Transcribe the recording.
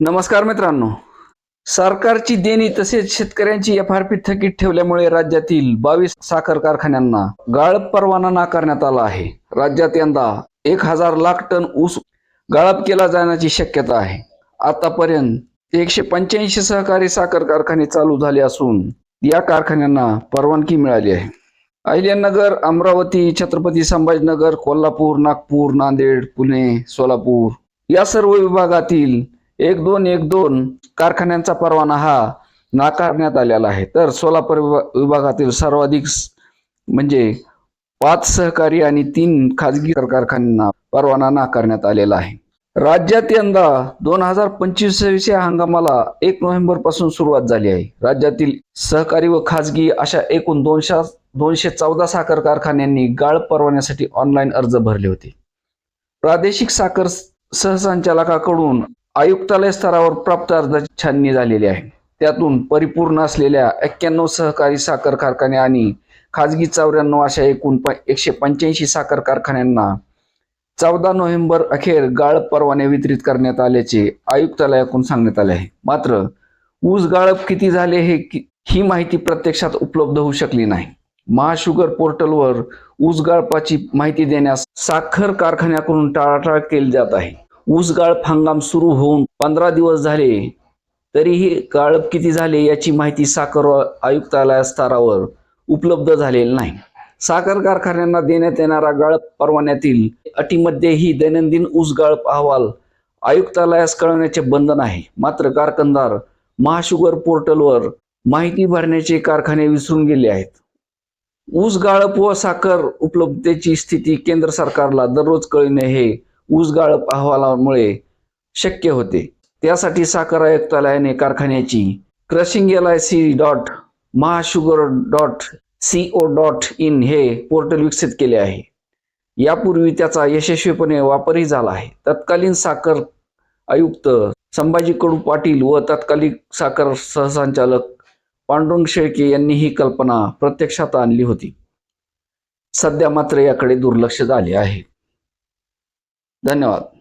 नमस्कार मित्रांनो. सरकारची देणी तसेच शेतकऱ्यांची एफ आर पी थकीत ठेवल्यामुळे राज्यातील बावीस साखर कारखान्यांना गाळप परवाना नाकारण्यात आला आहे. राज्यात यंदा एक हजार लाख टन ऊस गाळप केला जाण्याची शक्यता आहे. आतापर्यंत एकशे पंच्याऐंशी सहकारी साखर कारखाने चालू झाले असून या कारखान्यांना परवानगी मिळाली आहे. अहिल्यानगर अमरावती छत्रपती संभाजीनगर कोल्हापूर नागपूर नांदेड पुणे सोलापूर या सर्व विभागातील एक दोन एक दोन कारखान्यांचा परवाना हा नाकारण्यात आलेला आहे. तर सोलापूर विभागातील सर्वाधिक म्हणजे पाच सहकारी आणि तीन खाजगी कारखान्यांना परवाना नाकारण्यात आलेला आहे. राज्यात यंदा दोन हजार पंचवीस या हंगामाला एक नोव्हेंबरपासून सुरुवात झाली आहे. राज्यातील सहकारी व खाजगी अशा एकूण दोनशे दोनशे चौदा साखर कारखान्यांनी गाळ परवान्यासाठी ऑनलाईन अर्ज भरले होते. प्रादेशिक साखर सहसंचालकाकडून आयुक्तालय स्तरावर प्राप्त अर्जाची छाननी झालेली आहे. त्यातून परिपूर्ण असलेल्या एक्क्याण्णव सहकारी साखर कारखाने आणि खाजगी चौऱ्याण्णव अशा एकूण प एकशे पंच्याऐंशी साखर कारखान्यांना चौदा नोव्हेंबर अखेर गाळप परवाने वितरित करण्यात आल्याचे आयुक्तालयाकडून सांगण्यात आले आहे. मात्र ऊस गाळप किती झाले हे कि- ही माहिती प्रत्यक्षात उपलब्ध होऊ शकली नाही. महाशुगर पोर्टलवर ऊस गाळपाची माहिती देण्यास साखर कारखान्याकडून टाळाटाळ केली जात आहे. ऊस गाळप हंगाम सुरू होऊन पंधरा दिवस झाले तरीही गाळप किती झाले याची माहिती साखर आयुक्तालय स्तरावर उपलब्ध झालेली नाही. साखर कारखान्यांना देण्यात येणारा गाळप परवान्यातील अटीमध्येही दैनंदिन ऊस गाळप अहवाल आयुक्तालयास कळवण्याचे बंधन आहे. मात्र कारखानदार महाशुगर पोर्टलवर माहिती भरण्याचे कारखाने विसरून गेले आहेत. ऊस गाळप व साखर उपलब्धतेची स्थिती केंद्र सरकारला दररोज कळणे हे ऊसगाळप अहवालामुळे शक्य होते. त्यासाठी साखर आयुक्तालयाने कारखान्याची crushing L I C dot Mahasugar dot C O dot in हे पोर्टल विकसित केले आहे. यापूर्वी त्याचा यशस्वीपणे वापरही झाला आहे. तत्कालीन साखर आयुक्त संभाजी कडू पाटील व तत्कालीन साखर सहसंचालक पांडुरंग शेळके यांनी ही कल्पना प्रत्यक्षात आणली होती. सध्या मात्र याकडे दुर्लक्ष झाले आहे. धन्यवाद.